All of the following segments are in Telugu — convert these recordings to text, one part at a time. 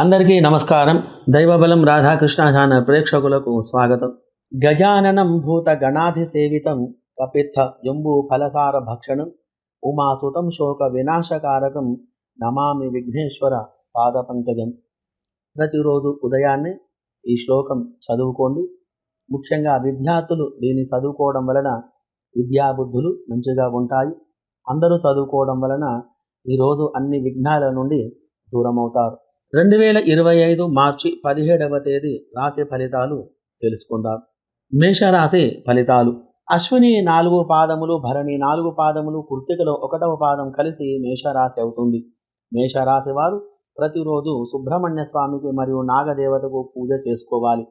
అందరికీ నమస్కారం. దైవబలం రాధాకృష్ణ ఛానల్ ప్రేక్షకులకు స్వాగతం. గజాననం భూత గణాధి సేవితం కపిత్థ జంబూ ఫలసార భక్షణం ఉమాసుతం శోక వినాశకారకం నమామి విఘ్నేశ్వర పాద పంకజం. ప్రతిరోజు ఉదయాన్నే ఈ శ్లోకం చదువుకోండి. ముఖ్యంగా విద్యార్థులు దీన్ని చదువుకోవడం వలన విద్యాబుద్ధులు మంచిగా ఉంటాయి. అందరూ చదువుకోవడం వలన ఈరోజు అన్ని విఘ్నాల నుండి దూరమవుతారు. రెండు వేల ఇరవై ఐదు మార్చి పదిహేడవ తేదీ రాశి ఫలితాలు తెలుసుకుందాం. మేషరాశి ఫలితాలు. అశ్విని నాలుగు పాదములు భరణి నాలుగు పాదములు కృత్తికలో ఒకటవ పాదం కలిసి మేషరాశి అవుతుంది. మేషరాశి వారు ప్రతిరోజు సుబ్రహ్మణ్య స్వామికి మరియు నాగదేవతకు పూజ చేసుకోవాలి.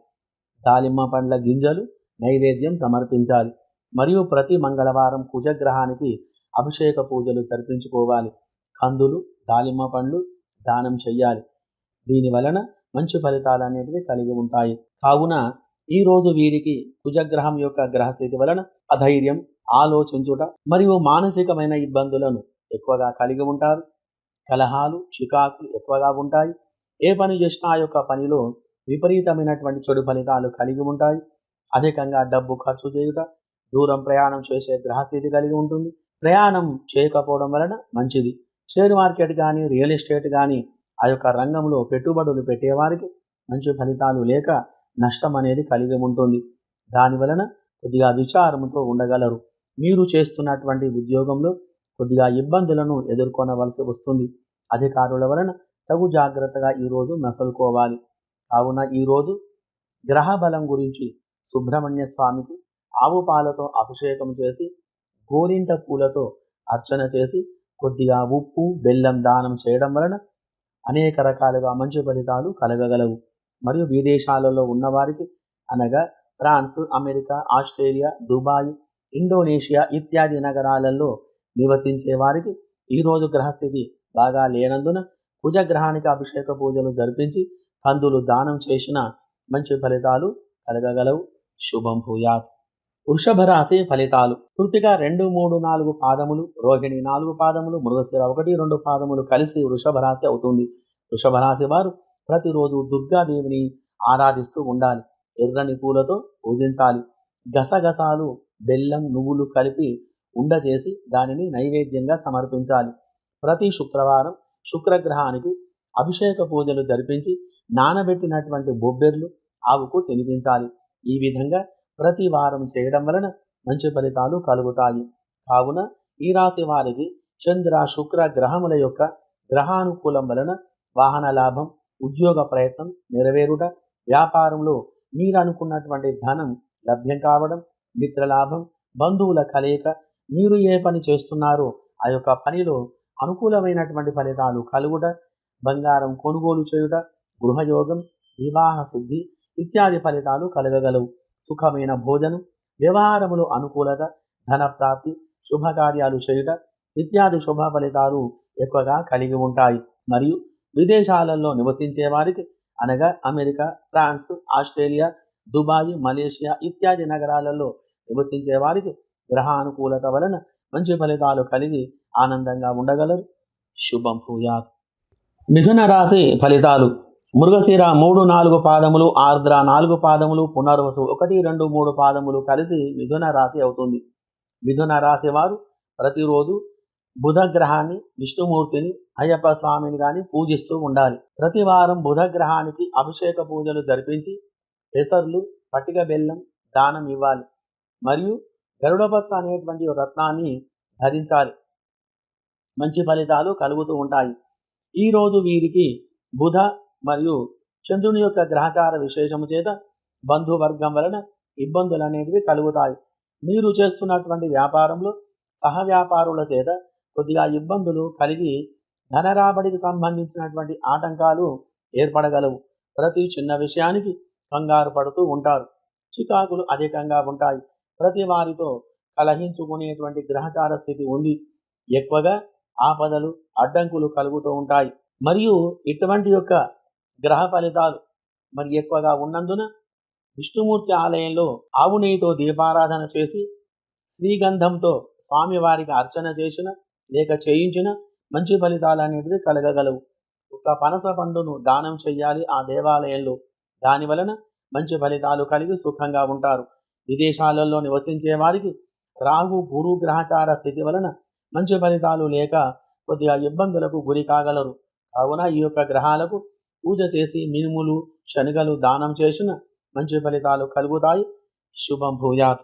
దాలిమ్మ పండ్ల గింజలు నైవేద్యం సమర్పించాలి. మరియు ప్రతి మంగళవారం కుజగ్రహానికి అభిషేక పూజలు జరిపించుకోవాలి. కందులు దాలిమ్మ పండ్లు దానం చెయ్యాలి. దీని వలన మంచి ఫలితాలు అనేటివి కలిగి ఉంటాయి. కావున ఈ రోజు వీరికి కుజగ్రహం యొక్క గ్రహస్థితి వలన అధైర్యం ఆలోచించుట మరియు మానసికమైన ఇబ్బందులను ఎక్కువగా కలిగి ఉంటారు. కలహాలు చికాకులు ఎక్కువగా ఉంటాయి. ఏ పని చేసినా ఆ యొక్క పనిలో విపరీతమైనటువంటి చెడు ఫలితాలు కలిగి ఉంటాయి. అధికంగా డబ్బు ఖర్చు చేయుట దూరం ప్రయాణం చేసే గ్రహస్థితి కలిగి ఉంటుంది. ప్రయాణం చేయకపోవడం వలన మంచిది. షేర్ మార్కెట్ కానీ రియల్ ఎస్టేట్ కానీ ఆ యొక్క రంగంలో పెట్టుబడులు పెట్టేవారికి మంచి ఫలితాలు లేక నష్టం అనేది కలిగి ఉంటుంది. దాని వలన కొద్దిగా విచారంతో ఉండగలరు. మీరు చేస్తున్నటువంటి ఉద్యోగంలో కొద్దిగా ఇబ్బందులను ఎదుర్కొనవలసి వస్తుంది. అధికారుల వలన తగు జాగ్రత్తగా ఈరోజు నసలుకోవాలి. కావున ఈరోజు గ్రహ బలం గురించి సుబ్రహ్మణ్య స్వామికి ఆవు పాలతో అభిషేకం చేసి గోరింట పూలతో అర్చన చేసి కొద్దిగా ఉప్పు బెల్లం దానం చేయడం వలన అనేక రకాలుగా మంచి ఫలితాలు కలగగలవు. మరియు విదేశాలలో ఉన్నవారికి అనగా France America Australia Dubai Indonesia ఇత్యాది నగరాలలో నివసించే వారికి ఈరోజు గ్రహస్థితి బాగా లేనందున కుజగ్రహానికి అభిషేక పూజలు జరిపించి కందులు దానం చేసిన మంచి ఫలితాలు కలగగలవు. శుభం భూయాత్. వృషభ రాశి ఫలితాలు. కృతిక రెండు మూడు నాలుగు పాదములు రోహిణి నాలుగు పాదములు మృగశిర ఒకటి రెండు పాదములు కలిసి వృషభ రాశి అవుతుంది. వృషభరాశి వారు ప్రతిరోజు దుర్గాదేవిని ఆరాధిస్తూ ఉండాలి. ఎర్రని పూలతో పూజించాలి. గసగసాలు బెల్లం నువ్వులు కలిపి ఉండ చేసి దానిని నైవేద్యంగా సమర్పించాలి. ప్రతి శుక్రవారం శుక్రగ్రహానికి అభిషేక పూజలు జరిపించి నానబెట్టినటువంటి బొబ్బెర్లు ఆవుకు తినిపించాలి. ఈ విధంగా ప్రతి వారం చేయడం వలన మంచి ఫలితాలు కలుగుతాయి. కావున ఈ రాశి వారికి చంద్ర శుక్ర గ్రహముల యొక్క గ్రహానుకూలం వలన వాహన లాభం ఉద్యోగ ప్రయత్నం నెరవేరుట వ్యాపారంలో మీరు అనుకున్నటువంటి ధనం లభ్యం కావడం మిత్రలాభం బంధువుల కలయిక మీరు ఏ పని చేస్తున్నారో ఆ యొక్క పనిలో అనుకూలమైనటువంటి ఫలితాలు కలుగుట బంగారం కొనుగోలు చేయుట గృహయోగం వివాహ సిద్ధి ఇత్యాది ఫలితాలు కలగగలవు. సుఖమైన భోజనం వ్యవహారములు అనుకూలత ధన ప్రాప్తి శుభకార్యాలు చేయుట ఇత్యాది శుభ ఫలితాలు ఎక్కువగా కలిగి ఉంటాయి. మరియు విదేశాలలో నివసించే వారికి అనగా America France Australia Dubai Malaysia ఇత్యాది నగరాలలో నివసించే వారికి గ్రహానుకూలత వలన మంచి ఫలితాలు కలిగి ఆనందంగా ఉండగలరు. శుభం భూయాత్. మిథున రాశి ఫలితాలు. మృగశిర మూడు నాలుగు పాదములు ఆర్ద్ర నాలుగు పాదములు పునర్వసు ఒకటి రెండు మూడు పాదములు కలిసి మిథున రాశి అవుతుంది. మిథున రాశి వారు ప్రతిరోజు బుధగ్రహాన్ని విష్ణుమూర్తిని అయ్యప్ప స్వామిని కానీ పూజిస్తూ ఉండాలి. ప్రతి వారం బుధగ్రహానికి అభిషేక పూజలు జరిపించి పెసర్లు పట్టిక బెల్లం దానం ఇవ్వాలి. మరియు గరుడపత్స అనేటువంటి రత్నాన్ని ధరించాలి. మంచి ఫలితాలు కలుగుతూ ఉంటాయి. ఈరోజు వీరికి బుధ మరియు చంద్రుని యొక్క గ్రహచార విశేషము చేత బంధువర్గం వలన ఇబ్బందులు అనేటివి కలుగుతాయి. మీరు చేస్తున్నటువంటి వ్యాపారంలో సహ వ్యాపారుల చేత కొద్దిగా ఇబ్బందులు కలిగి ధనరాబడికి సంబంధించినటువంటి ఆటంకాలు ఏర్పడగలవు. ప్రతి చిన్న విషయానికి కంగారు పడుతూ ఉంటారు. చికాకులు అధికంగా ఉంటాయి. ప్రతి వారితో కలహించుకునేటువంటి గ్రహచార స్థితి ఉంది. ఎక్కువగా ఆపదలు అడ్డంకులు కలుగుతూ ఉంటాయి. మరియు ఇటువంటి యొక్క గ్రహ ఫలితాలు మరి ఎక్కువగా ఉన్నందున విష్ణుమూర్తి ఆలయంలో ఆవు నెయ్యితో దీపారాధన చేసి శ్రీగంధంతో స్వామివారికి అర్చన చేసిన లేక చేయించిన మంచి ఫలితాలు అనేటివి కలగగలవు. ఒక పనస పండును దానం చెయ్యాలి ఆ దేవాలయంలో. దాని వలన మంచి ఫలితాలు కలిగి సుఖంగా ఉంటారు. విదేశాలలో నివసించే వారికి రాహు గురు గ్రహచార స్థితి వలన మంచి ఫలితాలు లేక కొద్దిగా ఇబ్బందులకు గురి కాగలరు. కావున ఈ యొక్క గ్రహాలకు పూజ చేసి మినుములు శనగలు దానం చేసిన మంచి ఫలితాలు కలుగుతాయి. శుభం భూయాత్.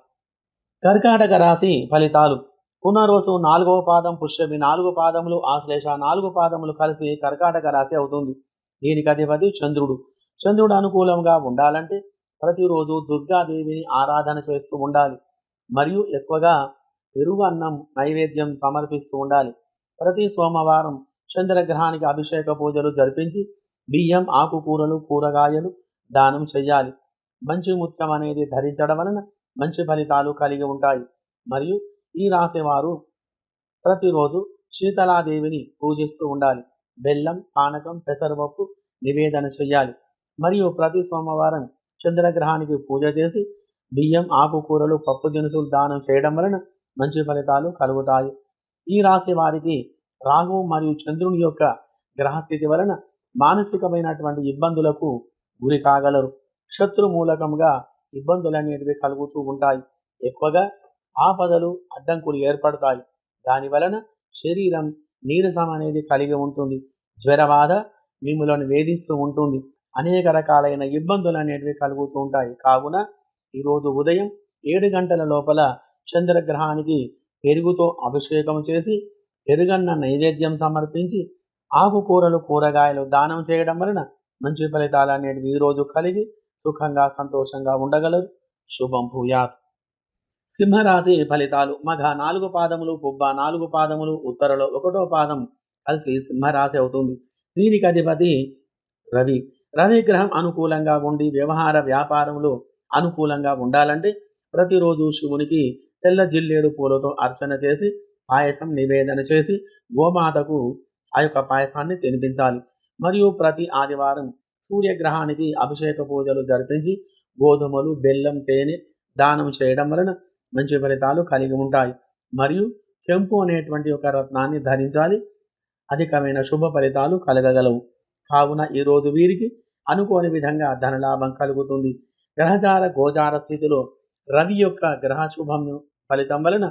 కర్కాటక రాశి ఫలితాలు. పునర్వసు నాలుగవ పాదం పుష్యమి నాలుగు పాదములు ఆశ్లేష నాలుగు పాదములు కలిసి కర్కాటక రాశి అవుతుంది. దీనికి అధిపతి చంద్రుడు. చంద్రుడు అనుకూలంగా ఉండాలంటే ప్రతిరోజు దుర్గాదేవిని ఆరాధన చేస్తూ ఉండాలి. మరియు ఎక్కువగా పెరుగు అన్నం నైవేద్యం సమర్పిస్తూ ఉండాలి. ప్రతి సోమవారం చంద్రగ్రహానికి అభిషేక పూజలు జరిపించి బియ్యం ఆకుకూరలు కూరగాయలు దానం చేయాలి. మంచి ముత్యం అనేది ధరించడం వలన మంచి ఫలితాలు కలిగి ఉంటాయి. మరియు ఈ రాశివారు ప్రతిరోజు శీతలాదేవిని పూజిస్తూ ఉండాలి. బెల్లం పానకం పెసరపప్పు నివేదన చెయ్యాలి. మరియు ప్రతి సోమవారం చంద్రగ్రహానికి పూజ చేసి బియ్యం ఆకుకూరలు పప్పు దినుసులు దానం చేయడం వలన మంచి ఫలితాలు కలుగుతాయి. ఈ రాశి వారికి రాహు మరియు చంద్రుని యొక్క గ్రహస్థితి వలన మానసికమైనటువంటి ఇబ్బందులకు గురి కాగలరు. శత్రు మూలకంగా ఇబ్బందులు అనేటివి కలుగుతూ ఉంటాయి. ఎక్కువగా ఆపదలు అడ్డంకులు ఏర్పడతాయి. దాని వలన శరీరం నీరసం అనేది కలిగి ఉంటుంది. జ్వరబాధ మిమ్మల్ని వేధిస్తూ ఉంటుంది. అనేక రకాలైన ఇబ్బందులు అనేటివి కలుగుతూ ఉంటాయి. కావున ఈరోజు ఉదయం ఏడు గంటల లోపల చంద్రగ్రహానికి పెరుగుతో అభిషేకం చేసి పెరుగన్న నైవేద్యం సమర్పించి ఆకుకూరలు కూరగాయలు దానం చేయడం వలన మంచి ఫలితాలు అనేటివి ఈరోజు కలిగి సుఖంగా సంతోషంగా ఉండగలరు. శుభం భూయాత్. సింహరాశి ఫలితాలు. మఘ నాలుగు పాదములు పుబ్బ నాలుగు పాదములు ఉత్తరలో ఒకటో పాదం కలిసి సింహరాశి అవుతుంది. దీనికి అధిపతి రవి. రవి గ్రహం అనుకూలంగా ఉండి వ్యవహార వ్యాపారములు అనుకూలంగా ఉండాలంటే ప్రతిరోజు శివునికి తెల్ల జిల్లేడు పూలతో అర్చన చేసి పాయసం నివేదన చేసి గోమాతకు ఆ యొక్క పాయసాన్ని తినిపించాలి. మరియు ప్రతి ఆదివారం సూర్యగ్రహానికి అభిషేక పూజలు జరిపించి గోధుమలు బెల్లం తేనె దానం చేయడం వలన మంచి ఫలితాలు కలిగి ఉంటాయి. మరియు కెంపు అనేటువంటి ఒక రత్నాన్ని ధరించాలి. అధికమైన శుభ ఫలితాలు కలగగలవు. కావున ఈరోజు వీరికి అనుకోని విధంగా ధనలాభం కలుగుతుంది. గ్రహచార గోచార స్థితిలో రవి యొక్క గ్రహ శుభం ఫలితం వలన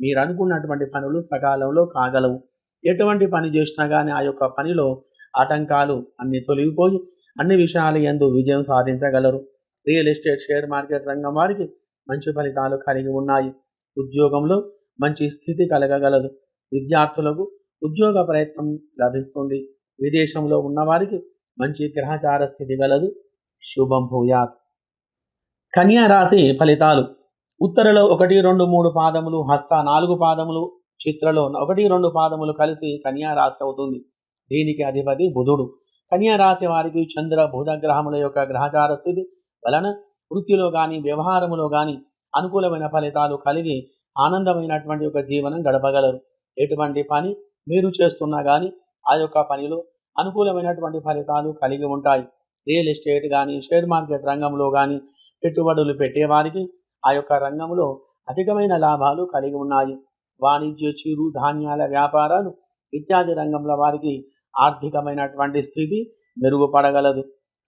మీరు అనుకున్నటువంటి పనులు సకాలంలో కాగలవు. ఎటువంటి పని చేసినా కానీ ఆ యొక్క పనిలో ఆటంకాలు అన్ని తొలగిపోయి అన్ని విషయాల ఎందు విజయం సాధించగలరు. రియల్ ఎస్టేట్ షేర్ మార్కెట్ రంగం వారికి మంచి ఫలితాలు కలిగి ఉన్నాయి. ఉద్యోగంలో మంచి స్థితి కలగగలదు. విద్యార్థులకు ఉద్యోగ ప్రయత్నం లభిస్తుంది. విదేశంలో ఉన్నవారికి మంచి గ్రహచార స్థితి గలదు. శుభం భూయాత్. కన్యా రాశి ఫలితాలు. ఉత్తరలో ఒకటి రెండు మూడు పాదములు హస్త నాలుగు పాదములు చిత్రలో ఒకటి రెండు పాదములు కలిసి కన్యా రాశి అవుతుంది. దీనికి అధిపతి బుధుడు. కన్యా రాశి వారికి చంద్ర బుధ గ్రహముల యొక్క గ్రహచార స్థితి వలన వృత్తిలో కానీ వ్యవహారములో కానీ అనుకూలమైన ఫలితాలు కలిగి ఆనందమైనటువంటి ఒక జీవనం గడపగలరు. ఎటువంటి పని మీరు చేస్తున్నా కానీ ఆ యొక్క పనిలో అనుకూలమైనటువంటి ఫలితాలు కలిగి ఉంటాయి. రియల్ ఎస్టేట్ కానీ షేర్ మార్కెట్ రంగంలో కానీ పెట్టుబడులు పెట్టేవారికి ఆ యొక్క రంగంలో అధికమైన లాభాలు కలిగి ఉన్నాయి. వాణిజ్య చిరు ధాన్యాల వ్యాపారాలు ఇత్యాది రంగంలో వారికి ఆర్థికమైనటువంటి స్థితి మెరుగుపడగలదు.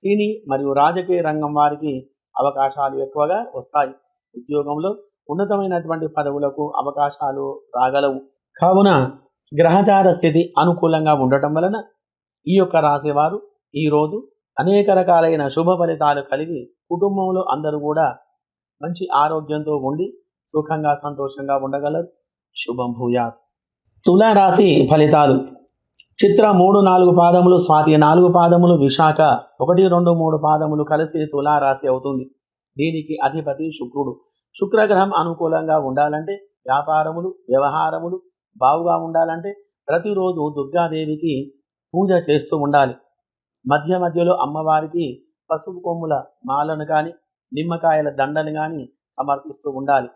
సినీ మరియు రాజకీయ రంగం వారికి అవకాశాలు ఎక్కువగా వస్తాయి. ఉద్యోగంలో ఉన్నతమైనటువంటి పదవులకు అవకాశాలు రాగలవు. కావున గ్రహచార స్థితి అనుకూలంగా ఉండటం వలన ఈ యొక్క రాశివారు ఈరోజు అనేక రకాలైన శుభ ఫలితాలు కలిగి కుటుంబంలో అందరూ కూడా మంచి ఆరోగ్యంతో ఉండి సుఖంగా సంతోషంగా ఉండగలరు. శుభం భూయాత్. తులారాశి ఫలితాలు. చిత్ర మూడు నాలుగు పాదములు స్వాతి నాలుగు పాదములు విశాఖ ఒకటి రెండు మూడు పాదములు కలిసి తులారాశి అవుతుంది. దీనికి అధిపతి శుక్రుడు. శుక్రగ్రహం అనుకూలంగా ఉండాలంటే వ్యాపారములు వ్యవహారములు బావుగా ఉండాలంటే ప్రతిరోజు దుర్గాదేవికి పూజ చేస్తూ ఉండాలి. మధ్య మధ్యలో అమ్మవారికి పసుపు కొమ్ముల మాలను కానీ నిమ్మకాయల దండను కానీ సమర్పిస్తూ ఉండాలి.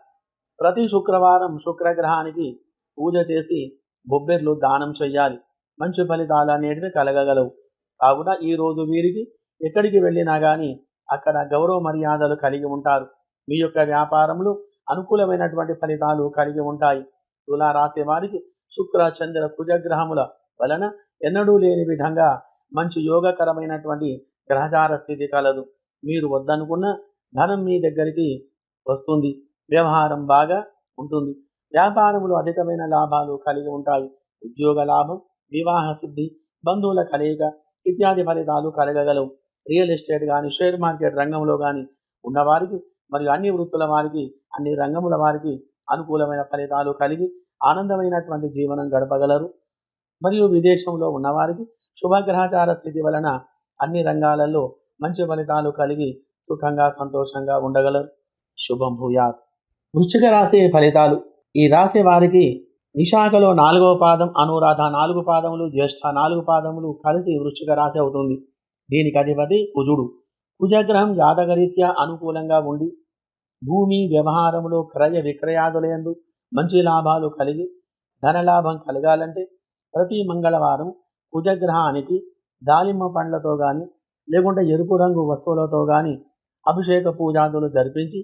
ప్రతి శుక్రవారం శుక్రగ్రహానికి పూజ చేసి బొబ్బెర్లు దానం చేయాలి మంచి ఫలితాలు అనేటివి కలగగలవు. కావున ఈ రోజు వీరికి ఎక్కడికి వెళ్ళినా కానీ అక్కడ గౌరవ మర్యాదలు కలిగి ఉంటారు. మీ యొక్క వ్యాపారంలో అనుకూలమైనటువంటి ఫలితాలు కలిగి ఉంటాయి. తులా రాసే వారికి శుక్ర చంద్ర కుజగ్రహముల వలన ఎన్నడూ లేని విధంగా మంచి యోగకరమైనటువంటి గ్రహచార స్థితి కలదు. మీరు వద్దనుకున్న ధనం మీ దగ్గరికి వస్తుంది. వ్యవహారం బాగా ఉంటుంది. వ్యాపారములు అధికమైన లాభాలు కలిగి ఉంటాయి. ఉద్యోగ లాభం వివాహ సిద్ధి బంధువుల కలయిక ఇత్యాది ఫలితాలు కలగగలవు. రియల్ ఎస్టేట్ కానీ షేర్ మార్కెట్ రంగంలో కానీ ఉన్నవారికి మరియు అన్ని వృత్తుల వారికి అన్ని రంగముల వారికి అనుకూలమైన ఫలితాలు కలిగి ఆనందమైనటువంటి జీవనం గడపగలరు. మరియు విదేశంలో ఉన్నవారికి శుభగ్రహచార స్థితి వలన అన్ని రంగాలలో మంచి ఫలితాలు కలిగి సుఖంగా సంతోషంగా ఉండగలరు. శుభం భూయాత్. వృశ్చిక రాశి ఫలితాలు. ఈ రాశి వారికి విశాఖలో నాలుగవ పాదం అనురాధ నాలుగు పాదములు జ్యేష్ఠ నాలుగు పాదములు కలిసి వృశ్చిక రాశి అవుతుంది. దీనికి అధిపతి కుజుడు. కుజగ్రహం జాతకరీత్యా అనుకూలంగా ఉండి భూమి వ్యవహారములో క్రయ విక్రయాదులందు మంచి లాభాలు కలిగి ధనలాభం కలగాలంటే ప్రతి మంగళవారం కుజగ్రహానికి దాలిమ్మ పండ్లతో కానీ లేకుంటే ఎరుపు రంగు వస్తువులతో కానీ అభిషేక పూజాదులు జరిపించి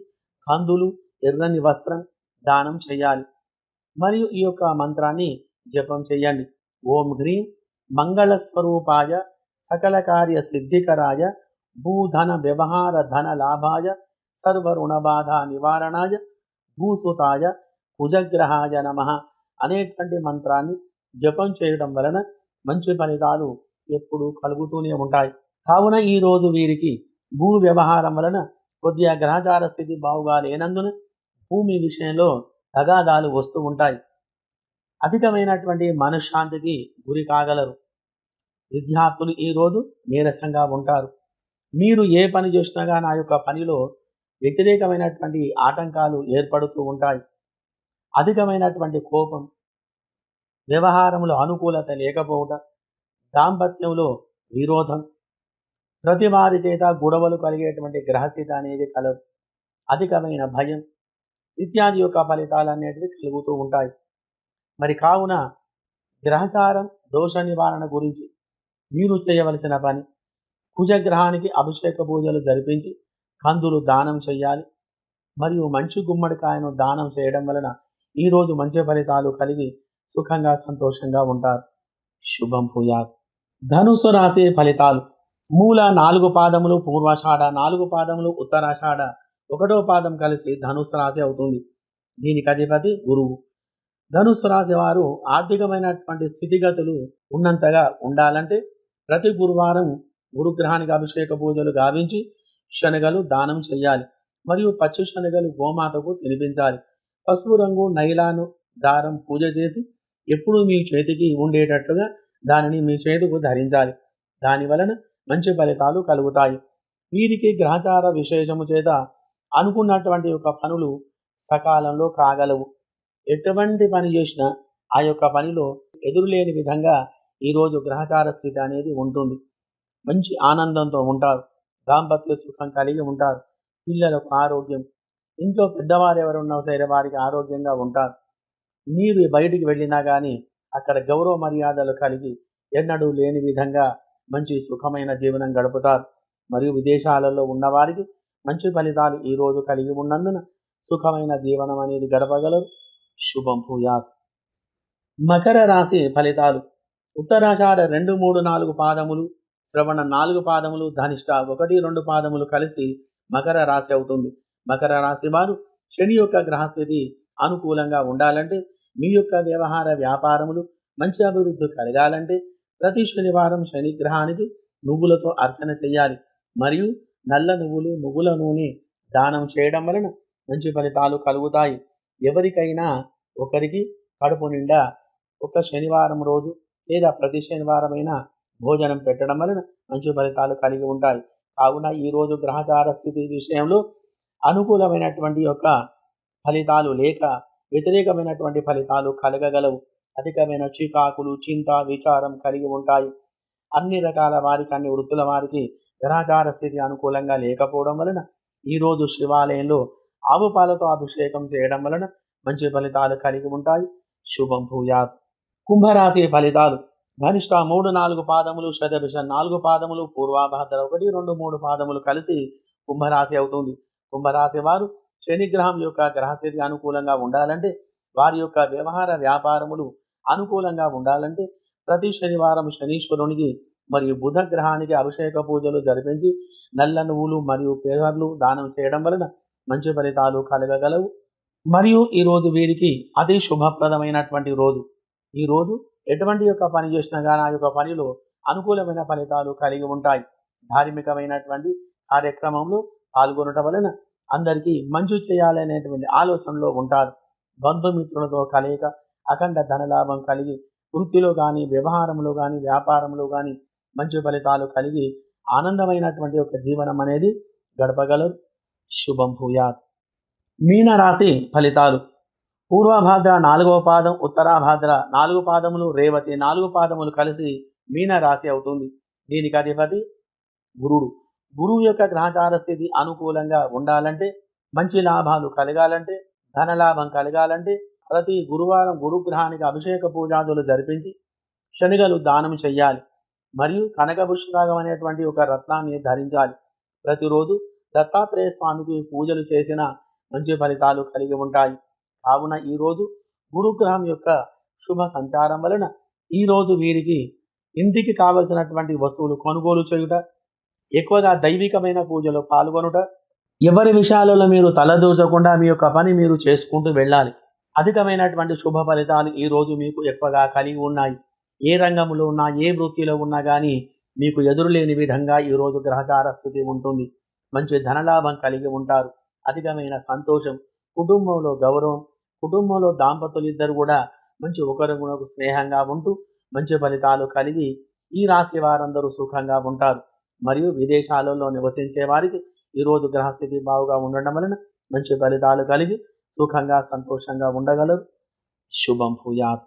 కందులు ఎర్రని వస్త్రం దానం చేయాలి. మరియు ఈ యొక్క మంత్రాన్ని జపం చేయండి. ఓం హ్రీం మంగళ స్వరూపాయ సకల కార్య సిద్ధికరాయ భూధన వ్యవహార ధన లాభాయ సర్వరుణబాధ నివారణాయ భూసుతాయ కుజగ్రహాయ నమ అనేటువంటి మంత్రాన్ని జపం చేయడం వలన మంచి ఫలితాలు ఎప్పుడూ కలుగుతూనే ఉంటాయి. కావున ఈ రోజు వీరికి భూ వ్యవహారం వలన కొద్దిగా గ్రహచార స్థితి బావుగా లేనందున భూమి విషయంలో తగాదాలు వస్తూ ఉంటాయి. అధికమైనటువంటి మనశ్శాంతికి గురి కాగలరు. విద్యార్థులు ఈరోజు నీరసంగా ఉంటారు. మీరు ఏ పని చేసినా నా యొక్క పనిలో వ్యతిరేకమైనటువంటి ఆటంకాలు ఏర్పడుతూ ఉంటాయి. అధికమైనటువంటి కోపం వ్యవహారంలో అనుకూలత లేకపోవటం దాంపత్యంలో విరోధం ప్రతి వారి చేత గొడవలు కలిగేటువంటి గ్రహస్థిత అనేది కలదు. అధికమైన భయం ఇత్యాది యొక్క ఫలితాలు అనేటివి కలుగుతూ ఉంటాయి. మరి కావున గ్రహచారం దోష నివారణ గురించి మీరు చేయవలసిన పని కుజగ్రహానికి అభిషేక పూజలు జరిపించి కందులు దానం చేయాలి. మరియు మంచి గుమ్మడికాయను దానం చేయడం వలన ఈరోజు మంచి ఫలితాలు కలిగి సుఖంగా సంతోషంగా ఉంటారు. శుభం భూయాత్. ధనుసు రాశి ఫలితాలు. మూల నాలుగు పాదములు పూర్వాషాఢ నాలుగు పాదములు ఉత్తరాషాఢ ఒకటో పాదం కలిసి ధనుసు రాశి అవుతుంది. దీనికి అధిపతి గురువు. ధనుసు రాశి వారు ఆర్థికమైనటువంటి స్థితిగతులు ఉన్నంతగా ఉండాలంటే ప్రతి గురువారం గురుగ్రహానికి అభిషేక పూజలు గావించి శనగలు దానం చేయాలి. మరియు పచ్చి శనగలు గోమాతకు తినిపించాలి. పసుపు రంగు నైలాను దారం పూజ చేసి ఎప్పుడూ మీ చేతికి ఉండేటట్లుగా దానిని మీ చేతుకు ధరించాలి. దాని వలన మంచి ఫలితాలు కలుగుతాయి. వీరికి గ్రహచార విశేషము చేత అనుకున్నటువంటి యొక్క పనులు సకాలంలో కాగలవు. ఎటువంటి పని చేసినా ఆ యొక్క పనిలో ఎదురులేని విధంగా ఈరోజు గ్రహచార స్థితి అనేది ఉంటుంది. మంచి ఆనందంతో ఉంటారు. దాంపత్య సుఖం కలిగి ఉంటారు. పిల్లలకు ఆరోగ్యం. ఇంట్లో పెద్దవారు ఎవరున్నా సరే వారికి ఆరోగ్యంగా ఉంటారు. మీరు బయటికి వెళ్ళినా కానీ అక్కడ గౌరవ మర్యాదలు కలిగి ఎన్నడూ లేని విధంగా మంచి సుఖమైన జీవనం గడుపుతారు. మరియు విదేశాలలో ఉన్నవారికి మంచి ఫలితాలు ఈ రోజు కలిగి ఉన్నందున సుఖమైన జీవనం అనేది గడపగలరు. శుభం భూయాత్. మకర రాశి ఫలితాలు. ఉత్తరాషాఢ రెండు మూడు నాలుగు పాదములు శ్రవణ నాలుగు పాదములు ధనిష్ట ఒకటి రెండు పాదములు కలిసి మకర రాశి అవుతుంది. మకర రాశి వారు శని యొక్క గ్రహస్థితి అనుకూలంగా ఉండాలంటే మీ యొక్క వ్యవహార వ్యాపారములు మంచి అభివృద్ధి కలగాలంటే ప్రతి శనివారం శని గ్రహానికి నువ్వులతో అర్చన చేయాలి. మరియు నల్ల నువ్వులు నువ్వుల నూనె దానం చేయడం వలన మంచి ఫలితాలు కలుగుతాయి. ఎవరికైనా ఒకరికి కడుపు నిండా ఒక శనివారం రోజు లేదా ప్రతి శనివారమైనా భోజనం పెట్టడం వలన మంచి ఫలితాలు కలిగి ఉంటాయి. కావున ఈ రోజు గ్రహచార స్థితి విషయంలో అనుకూలమైనటువంటి యొక్క ఫలితాలు లేక వ్యతిరేకమైనటువంటి ఫలితాలు కలగగలవు. అధికమైన చికాకులు చింత విచారం కలిగి ఉంటాయి. అన్ని రకాల వారికి అన్ని వృత్తుల వారికి గ్రహచార స్థితి అనుకూలంగా లేకపోవడం వలన ఈరోజు శివాలయంలో ఆవు పాలతో అభిషేకం చేయడం వలన మంచి ఫలితాలు కలిగి ఉంటాయి. శుభం భూయాత్. కుంభరాశి ఫలితాలు. ధనిష్ట మూడు నాలుగు పాదములు శతభిష నాలుగు పాదములు పూర్వాభాద్ర ఒకటి రెండు మూడు పాదములు కలిసి కుంభరాశి అవుతుంది. కుంభరాశి వారు శనిగ్రహం యొక్క గ్రహస్థితి అనుకూలంగా ఉండాలంటే వారి యొక్క వ్యవహార వ్యాపారములు అనుకూలంగా ఉండాలంటే ప్రతి శనివారం శనీశ్వరునికి మరియు బుధ గ్రహానికి అభిషేక పూజలు జరిపించి నల్ల నువ్వులు మరియు పేదర్లు దానం చేయడం వలన మంచి ఫలితాలు కలగగలవు. మరియు ఈ రోజు వీరికి అతి శుభప్రదమైనటువంటి రోజు. ఈ రోజు ఎటువంటి యొక్క పని చేసినా కానీ ఆ యొక్క పనిలో అనుకూలమైన ఫలితాలు కలిగి ఉంటాయి. ధార్మికమైనటువంటి కార్యక్రమంలో పాల్గొనటం వలన అందరికీ మంచి చేయాలనేటువంటి ఆలోచనలో ఉంటారు. బంధుమిత్రులతో కలయిక అఖండ ధనలాభం కలిగి వృత్తిలో కానీ వ్యవహారంలో కానీ వ్యాపారంలో కానీ మంచి ఫలితాలు కలిగి ఆనందమైనటువంటి ఒక జీవనం అనేది గడపగలరు. శుభం భూయాత్. మీనరాశి ఫలితాలు. పూర్వభాద్ర నాలుగవ పాదం ఉత్తరాభాద్ర నాలుగు పాదములు రేవతి నాలుగు పాదములు కలిసి మీన రాశి అవుతుంది. దీనికి అధిపతి గురుడు. గురువు యొక్క గ్రహచార స్థితి అనుకూలంగా ఉండాలంటే మంచి లాభాలు కలగాలంటే ధనలాభం కలగాలంటే ప్రతి గురువారం గురుగ్రహానికి అభిషేక పూజాదులు జరిపించి శనిగలు దానం చెయ్యాలి. మరియు కనకపుష్పరాగం అనేటువంటి ఒక రత్నాన్ని ధరించాలి. ప్రతిరోజు దత్తాత్రేయ స్వామికి పూజలు చేసిన మంచి ఫలితాలు కలిగి ఉంటాయి. కావున ఈరోజు గురుగ్రహం యొక్క శుభ సంచారం వలన ఈరోజు వీరికి ఇంటికి కావలసినటువంటి వస్తువులు కొనుగోలు చేయుట ఎక్కువగా దైవికమైన పూజలో పాల్గొనుట ఎవరి విషయాలలో మీరు తలదూచకుండా మీ యొక్క పని మీరు చేసుకుంటూ వెళ్ళాలి. అధికమైనటువంటి శుభ ఫలితాలు ఈ రోజు మీకు ఎక్కువగా కలిగి ఉన్నాయి. ఏ రంగంలో ఉన్నా ఏ వృత్తిలో ఉన్నా కానీ మీకు ఎదురులేని విధంగా ఈ రోజు గ్రహచార స్థితి ఉంటుంది. మంచి ధనలాభం కలిగి ఉంటారు. అధికమైన సంతోషం కుటుంబంలో గౌరవం కుటుంబంలో దాంపతులు ఇద్దరు కూడా మంచి ఒకరికొకరు స్నేహంగా ఉంటూ మంచి ఫలితాలు కలిగి ఈ రాశి వారందరూ సుఖంగా ఉంటారు. మరియు విదేశాలలో నివసించే వారికి ఈరోజు గ్రహస్థితి బాగుగా ఉండడం వలన మంచి ఫలితాలు కలిగి సుఖంగా సంతోషంగా ఉండగలరు. శుభం భూయాత్.